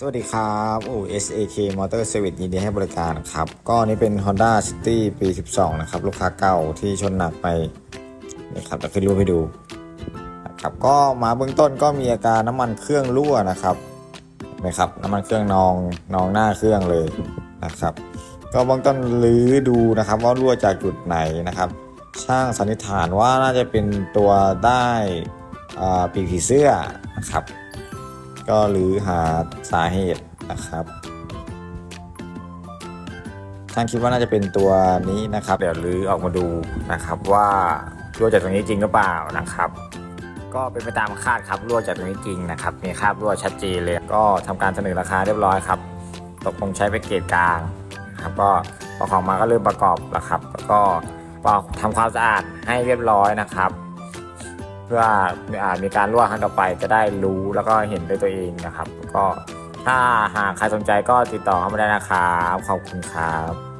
สวัสดีครับโอ้ SAK Motor Service ยินดีให้บริการครับ ก็นี่เป็น Honda City ปี 12 นะครับ ลูกค้าเก่าที่ชนหนักไปนี่ครับจะขึ้นรูปให้ดูนะครับก็มาเบื้องต้นก็มีอาการน้ำมันเครื่องรั่วนะครับนะครับ น้ำมันเครื่องนองนองหน้าเครื่องเลยนะครับ ก็เบื้องต้นรื้อดูนะครับว่ารั่วจากจุดไหนนะครับ ช่างสันนิษฐานว่าน่าจะเป็นตัวได้อ่าปีกผีเสื้อนะครับ ก็หรือหาสาเหตุนะครับช่างคิดว่าน่าจะเป็นตัวนี้นะครับ เดี๋ยวรื้อออกมาดูนะครับว่ารั่วจากตรงนี้จริงหรือเปล่านะครับ ก็เป็นไปตามคาดครับรั่วจากตรงนี้จริงนะครับ มีคราบรั่วชัดเจนเลยก็ทำการเสนอราคาเรียบร้อยครับตกลงใช้แพ็กเกจกลางครับก็พอของมาก็เริ่มประกอบแล้วครับ แล้วก็พอทำความสะอาดให้เรียบร้อยนะครับ เพื่ออมีการรั่วครั้งต่อไปจะได้รู้แล้วก็เห็นด้วยตัวเองนะครับ ก็ถ้าหากใครสนใจก็ติดต่อเข้ามาได้นะครับ ขอบคุณครับ